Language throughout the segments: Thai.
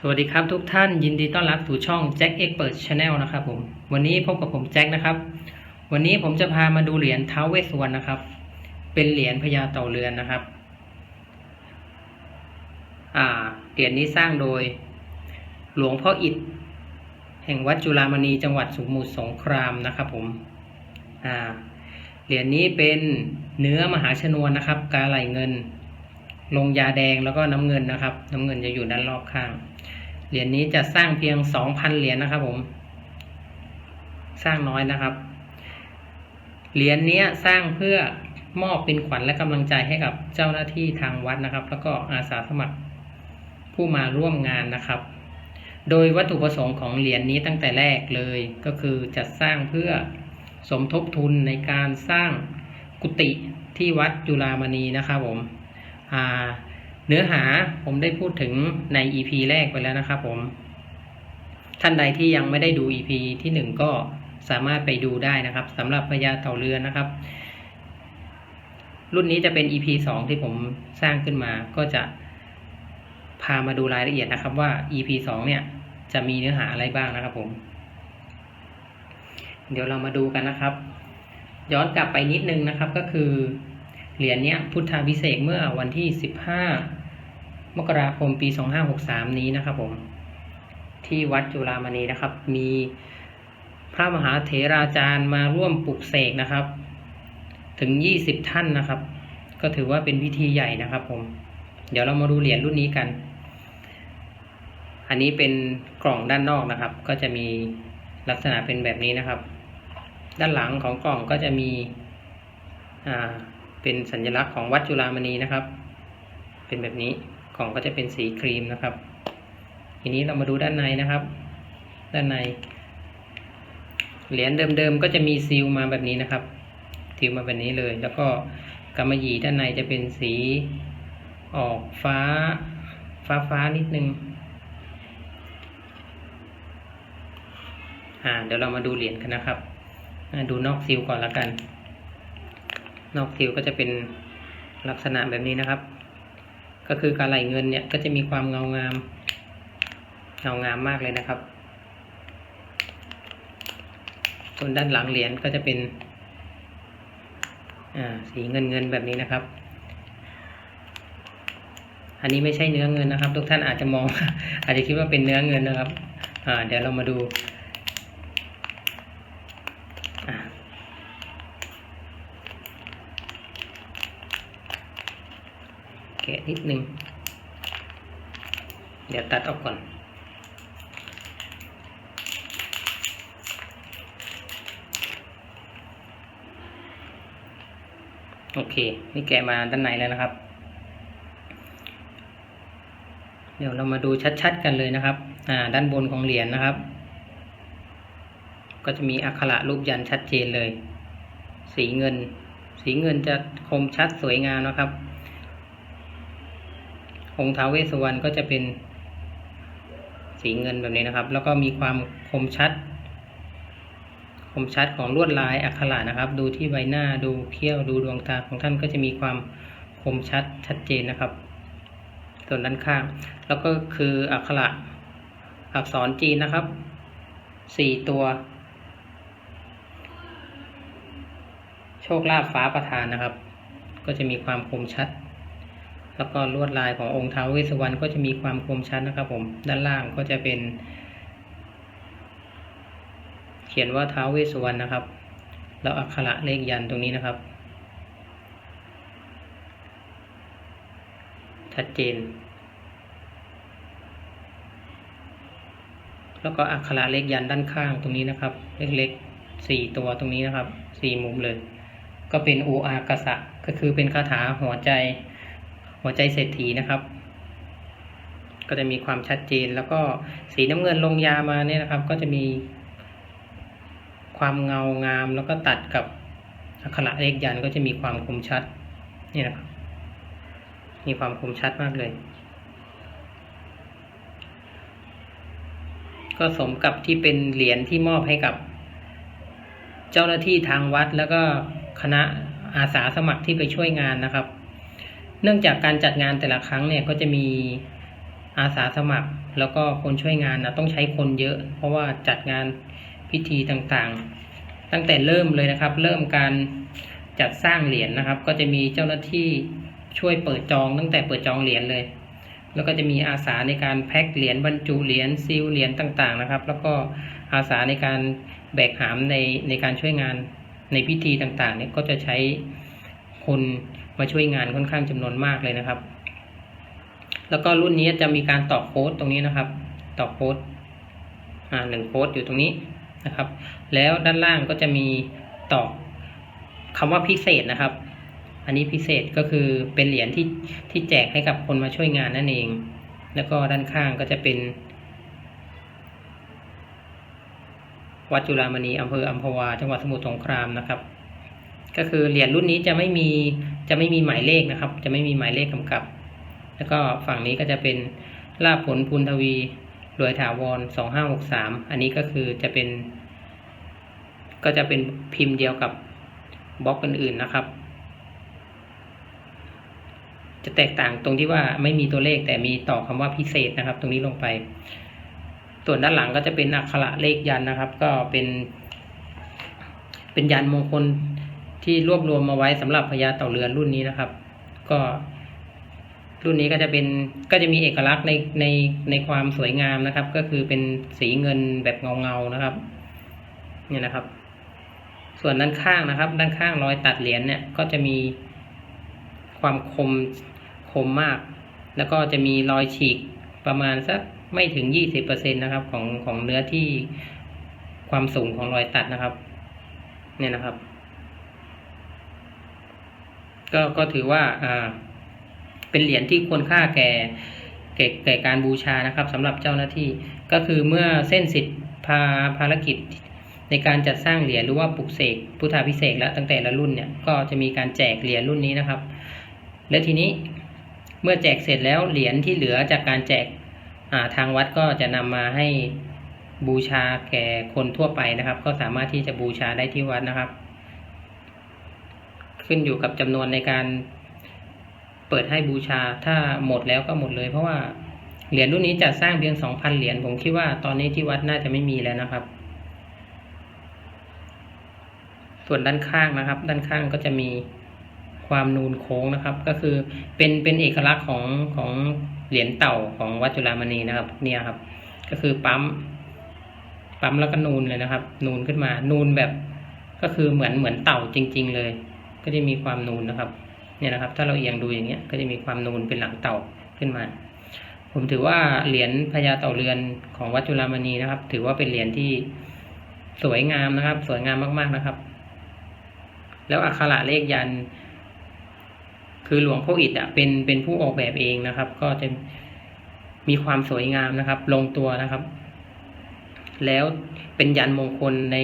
สวัสดีครับทุกท่านยินดีต้อนรับสู่ช่อง Jack Expert Channel นะครับผมวันนี้พบกับผมแจ็คนะครับ วันนี้ผมจะพามาดูเหรียญเท้าเวสวรรณนะครับ เป็นเหรียญพญาเต่าเรือนนะครับอ่าเหรียญนี้สร้างโดย หลวงพ่ออิฐแห่งวัดจุฬามณีจังหวัดสมุทรสงครามนะครับผมอ่าเหรียญนี้เป็นเนื้อมหาชนวนนะครับ กาไหลเงิน ลงยาแดงแล้วก็น้ำเงินนะครับ น้ำเงินจะอยู่ด้านรอบข้าง เหรียญนี้จะสร้างเพียงสองพันเหรียญนะครับ ผม สร้างน้อยนะครับ เหรียญนี้สร้างเพื่อมอบเป็นขวัญและกำลังใจให้กับเจ้าหน้าที่ทางวัดนะครับ แล้วก็อาสาสมัครผู้มาร่วมงานนะครับ โดยวัตถุประสงค์ของเหรียญนี้ตั้งแต่แรกเลยก็คือจัดสร้างเพื่อสมทบทุนในการสร้างกุฏิที่วัดจุฬามณีนะครับผม เนื้อหาผมได้พูดถึงใน EP แรกไปแล้วนะครับผม ท่านใดที่ยังไม่ได้ดู EP ที่หนึ่งก็สามารถไปดูได้นะครับสำหรับพญาเต่าเรือนนะครับ รุ่นนี้จะเป็น EP สองที่ผมสร้างขึ้นมาก็จะพามาดูรายละเอียดนะครับว่า EP สองเนี่ยจะมีเนื้อหาอะไรบ้างนะครับผม เดี๋ยวเรามาดูกันนะครับ ย้อนกลับไปนิดนึงนะครับก็คือ เหรียญนี้พุทธาพิเศษเมื่อวันที่ 15 มกราคมปี 2563 นี้นะครับผมที่วัดจุฬามณีนะครับ มีพระมหาเถราจารย์มาร่วมปลุกเสกนะครับ ถึง 20 ท่านนะครับ ก็ถือว่าเป็นพิธีใหญ่นะครับผม เดี๋ยวเรามาดูเหรียญรุ่นนี้กัน อันนี้เป็นกล่องด้านนอกนะครับ ก็จะมีลักษณะเป็นแบบนี้นะครับ ด้านหลังของกล่องก็จะมีอ่า เป็นสัญลักษณ์ของวัดจุฬามณีนะครับ เป็นแบบนี้กล่องก็จะเป็นสีครีมนะครับ ทีนี้เรามาดูด้านในนะครับ ด้านใน เหรียญเดิมๆก็จะมีซีลมาแบบนี้นะครับซีลมาแบบนี้เลย แล้วก็กำมะหยี่ด้านในจะเป็นสีออกฟ้า ฟ้าฟ้านิดนึงอ่าเดี๋ยวเรามาดูเหรียญกันนะครับ ดูนอกซีลก่อนละกัน นอกซิลก็จะเป็นลักษณะแบบนี้นะครับ ก็คือการไหลเงินเนี่ยก็จะมีความเงางามเงางามมากเลยนะครับ ส่วนด้านหลังเหรียญก็จะเป็นอ่าสีเงินเงินแบบนี้นะครับ อันนี้ไม่ใช่เนื้อเงินนะครับ ทุกท่านอาจจะมอง อาจจะคิดว่าเป็นเนื้อเงินนะครับอ่าเดี๋ยวเรามาดู อ่า แกะนิดนึง เดี๋ยวตัดออกก่อน โอเค นี่แกะมาด้านในแล้วนะครับ เดี๋ยวเรามาดูชัดๆกันเลยนะครับ อ่า ด้านบนของเหรียญนะครับ ก็จะมีอักขระรูปยันชัดเจนเลย สีเงิน สีเงินจะคมชัดสวยงามนะครับ องค์ท้าวเวสสุวรรณก็จะเป็นสีเงินแบบนี้นะครับ แล้วก็มีความคมชัด คมชัดของลวดลายอักขระนะครับ ดูที่ใบหน้าดูเขี้ยวดูดวงตาของท่านก็จะมีความคมชัดชัดเจนนะครับ ส่วนด้านข้าง แล้วก็คืออักขระอักษรจีนนะครับสี่ตัว โชคลาภฟ้าประทานนะครับ ก็จะมีความคมชัด แล้วก็ลวดลายขององค์ท้าวเวสสุวรรณก็จะมีความคมชัดนะครับ ผม ด้านล่างก็จะเป็น เขียนว่าท้าวเวสสุวรรณนะครับ แล้วอักขระเลขยันต์ตรงนี้นะครับ ชัดเจน แล้วก็อักขระเลขยันต์ด้านข้างตรงนี้นะครับ เล็กๆสี่ตัวตรงนี้นะครับสี่มุมเลย ก็เป็นโออากษะก็คือเป็นคาถาหัวใจ หัวใจเศรษฐีนะครับ ก็จะมีความชัดเจนแล้วก็สีน้ำเงินลงยามาเนี่ยนะครับ ก็จะมีความเงางามแล้วก็ตัดกับอักขระเลขยันก็จะมีความคมชัดนี่นะครับ มีความคมชัดมากเลย ก็สมกับที่เป็นเหรียญที่มอบให้กับ เจ้าหน้าที่ทางวัดแล้วก็คณะอาสาสมัครที่ไปช่วยงานนะครับ เนื่องจากการจัดงานแต่ละครั้งเนี่ยก็จะมีอาสาสมัคร แล้วก็คนช่วยงานนะต้องใช้คนเยอะ เพราะว่าจัดงานพิธีต่างๆ ตั้งแต่เริ่มเลยนะครับ เริ่มการจัดสร้างเหรียญนะครับ ก็จะมีเจ้าหน้าที่ช่วยเปิดจองตั้งแต่เปิดจองเหรียญเลย แล้วก็จะมีอาสาในการแพ็คเหรียญบรรจุเหรียญซีลเหรียญต่างๆนะครับ แล้วก็อาสาในการแบกหามในในการช่วยงานในพิธีต่างๆเนี่ยก็จะใช้ คนมาช่วยงานค่อนข้างจำนวนมากเลยนะครับ แล้วก็รุ่นนี้จะมีการต่อโค้ดตรงนี้นะครับ ต่อโค้ดอ่าหนึ่งโค้ดอยู่ตรงนี้นะครับ แล้วด้านล่างก็จะมีต่อคำว่าพิเศษนะครับ อันนี้พิเศษก็คือเป็นเหรียญที่ที่แจกให้กับคนมาช่วยงานนั่นเอง แล้วก็ด้านข้างก็จะเป็น วัดจุฬามณีอำเภออัมพวา จังหวัดสมุทรสงครามนะครับ ก็คือเหรียญรุ่นนี้จะไม่มีจะไม่มีหมายเลขนะครับ จะไม่มีหมายเลขกำกับ แล้วก็ฝั่งนี้ก็จะเป็นลาภผลพูนทวีรวยถาวรสองห้าหกสามอันนี้ก็คือจะเป็น ก็จะเป็นพิมพ์เดียวกับบล็อกอื่นๆนะครับ จะแตกต่างตรงที่ว่าไม่มีตัวเลขแต่มีต่อคำว่าพิเศษนะครับ ตรงนี้ลงไป ส่วนด้านหลังก็จะเป็นอักขระเลขยันนะครับ ก็เป็น เป็นยันมงคล ที่รวบรวมมาไว้สำหรับพญาเต่าเรือนรุ่นนี้นะครับ ก็รุ่นนี้ก็จะเป็นก็จะมีเอกลักษณ์ในในในความสวยงามนะครับ ก็คือเป็นสีเงินแบบเงาเงานะครับ เนี่ยนะครับ ส่วนด้านข้างนะครับ ด้านข้างรอยตัดเหรียญเนี่ยก็จะมีความคมคมมาก แล้วก็จะมีรอยฉีกประมาณสักไม่ถึงยี่สิบเปอร์เซ็นนะครับของของเนื้อที่ความสูงของรอยตัดนะครับ เนี่ยนะครับ ก็ก็ถือว่าอ่าเป็นเหรียญที่ควรค่าแก่แก่แก่การบูชานะครับสำหรับเจ้าหน้าที่ก็คือเมื่อเส้นสิทธิ์พาภารกิจในการจัดสร้างเหรียญหรือว่าปลุกเสกพุทธาพิเศษกแล้วตั้งแต่ละรุ่นเนี่ยก็จะมีการแจกเหรียญรุ่นนี้นะครับ และทีนี้เมื่อแจกเสร็จแล้วเหรียญที่เหลือจากการแจกอ่าทางวัดก็จะนำมาให้บูชาแก่คนทั่วไปนะครับ ก็สามารถที่จะบูชาได้ที่วัดนะครับ ขึ้นอยู่กับจำนวนในการเปิดให้บูชา ถ้าหมดแล้วก็หมดเลย เพราะว่าเหรียญรุ่นนี้จัดสร้างเพียงสองพันเหรียญผมคิดว่าตอนนี้ที่วัดน่าจะไม่มีแล้วนะครับ ส่วนด้านข้างนะครับ ด้านข้างก็จะมีความนูนโค้งนะครับ ก็คือเป็นเป็นเอกลักษณ์ของของเหรียญเต่าของวัดจุฬามณีนะครับ เนี่ยครับ ก็คือปั๊มปั๊มแล้วก็นูนเลยนะครับ นูนขึ้นมา นูนแบบก็คือเหมือนเหมือนเต่าจริง ๆ เลย ก็จะมีความนูนนะครับเนี่ยนะครับ ถ้าเราเอียงดูอย่างเงี้ยก็จะมีความนูนเป็นหลังเต่าขึ้นมา ผมถือว่าเหรียญพญาเต่าเรือนของวัดจุฬามณีนะครับ ถือว่าเป็นเหรียญที่สวยงามนะครับ สวยงามมากๆนะครับ แล้วอักขระเลขยัน คือหลวงพ่ออิฐอะเป็นเป็นผู้ออกแบบเองนะครับ ก็จะมีความสวยงามนะครับ ลงตัวนะครับ แล้วเป็นยันมงคลใน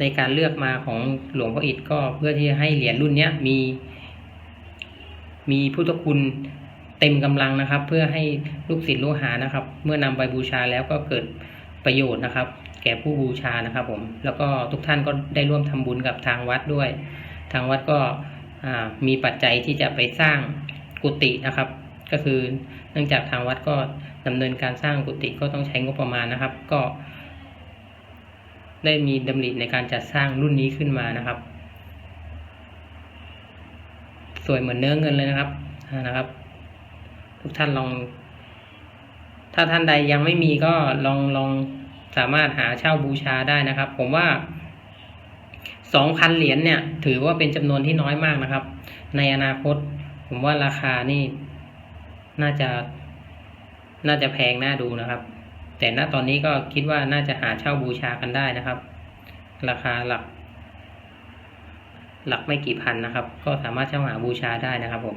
ในการเลือกมาของหลวงพ่ออิฐก็เพื่อที่จะให้เหรียญรุ่นเนี้ยมี มีพุทธคุณเต็มกำลังนะครับ เพื่อให้ลูกศิษย์ลูกหานะครับ เมื่อนำไปบูชาแล้วก็เกิดประโยชน์นะครับ แก่ผู้บูชานะครับผมแล้วก็ทุกท่านก็ได้ร่วมทำบุญกับทางวัดด้วย ทางวัดก็มีปัจจัยที่จะไปสร้างกุฏินะครับ ก็คือเนื่องจากทางวัดก็ดำเนินการสร้างกุฏิก็ต้องใช้งบประมาณนะครับ ก็ ได้มีดำริในการจัดสร้างรุ่นนี้ขึ้นมานะครับ สวยเหมือนเนื้อเงินเลยนะครับนะครับ ทุกท่านลอง ถ้าท่านใดยังไม่มีก็ลองลองสามารถหาเช่าบูชาได้นะครับ ผมว่าสองพันเหรียญเนี่ย ถือว่าเป็นจำนวนที่น้อยมากนะครับ ในอนาคต ผมว่าราคานี่ น่าจะ น่าจะแพงน่าดูนะครับ แต่ณตอนนี้ก็คิดว่าน่าจะหาเช่าบูชากันได้นะครับ ราคาหลัก หลักไม่กี่พันนะครับ ก็สามารถเช่าหาบูชาได้นะครับผม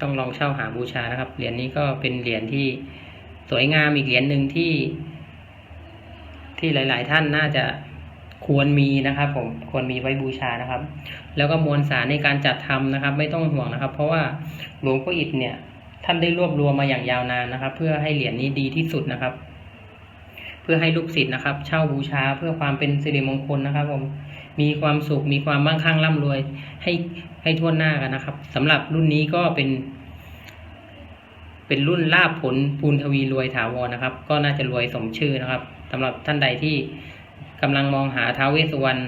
ต้องลองเช่าหาบูชานะครับ เหรียญนี้ก็เป็นเหรียญที่สวยงามอีกเหรียญหนึ่งที่ ที่หลาย ๆ ท่านน่าจะควรมีนะครับ ผมควรมีไว้บูชานะครับ แล้วก็มวลสารในการจัดทำนะครับ ไม่ต้องห่วงนะครับ เพราะว่าหลวงพ่ออิฐเนี่ย ท่านได้รวบรวมมาอย่างยาวนานนะครับ เพื่อให้เหรียญนี้ดีที่สุดนะครับ เพื่อให้ลูกศิษย์นะครับ เช่าบูชาเพื่อความเป็นสิริมงคลนะครับ ผมมีความสุขมีความมั่งคั่งร่ำรวย ให้ให้ทั่วหน้ากันนะครับสำหรับรุ่นนี้ก็เป็น เป็นรุ่นลาบผลปูนทวีรวยถาวรนะครับ ก็น่าจะรวยสมชื่อนะครับสำหรับท่านใดที่กำลังมองหาท้าวเวสสุวรรณ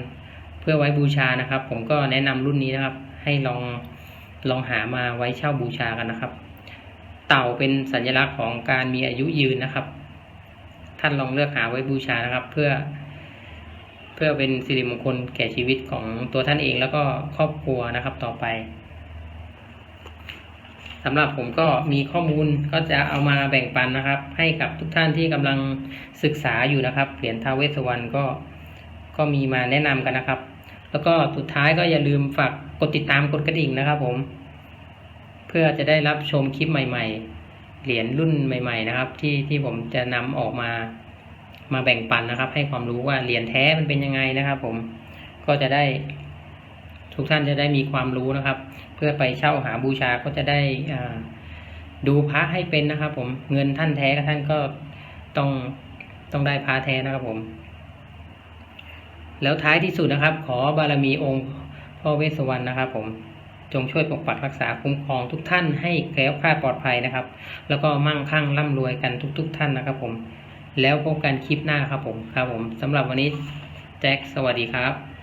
เพื่อไว้บูชานะครับ ผมก็แนะนำรุ่นนี้นะครับ ให้ลองลองหามาไว้เช่าบูชากันนะครับ ต่าเป็นสัญลักษณ์ของการมีอายุยืนนะครับ ท่านลองเลือกหาไว้บูชานะครับ เพื่อ เพื่อเป็นสิริมงคลแก่ชีวิตของตัวท่านเองแล้วก็ครอบครัวนะครับต่อไปสำหรับผมก็มีข้อมูลก็จะเอามาแบ่งปันนะครับ ให้กับทุกท่านที่กำลังศึกษาอยู่นะครับเหรียญทาเวสวรรณก็ก็มีมาแนะนำกันนะครับ แล้วก็สุดท้ายก็อย่าลืมฝากกดติดตามกดกระดิ่งนะครับผม พื่อจะได้รับชมคลิปใหม่ ๆ เหรียญรุ่นใหม่ ๆ นะครับ ที่ที่ผมจะนำออกมามาแบ่งปันนะครับ ให้ความรู้ว่าเหรียญแท้มันเป็นยังไงนะครับ ผมก็จะได้ ทุกท่านจะได้มีความรู้นะครับ เพื่อไปเช่าหาบูชาก็จะได้ดูพระให้เป็นนะครับ ผมเงินท่านแท้กับท่านก็ต้องต้องได้พระแท้นะครับผม แล้วท้ายที่สุดนะครับ ขอบารมีองค์พ่อเวสสุวรรณนะครับผม จงช่วยปกปักรักษาคุ้มครองทุกท่านให้แคล้วคลาดปลอดภัยนะครับ แล้วก็มั่งคั่งร่ำรวยกันทุก ๆท่านนะครับผม แล้วพบกันคลิปหน้าครับผมครับผมสำหรับวันนี้แจ็คสวัสดีครับ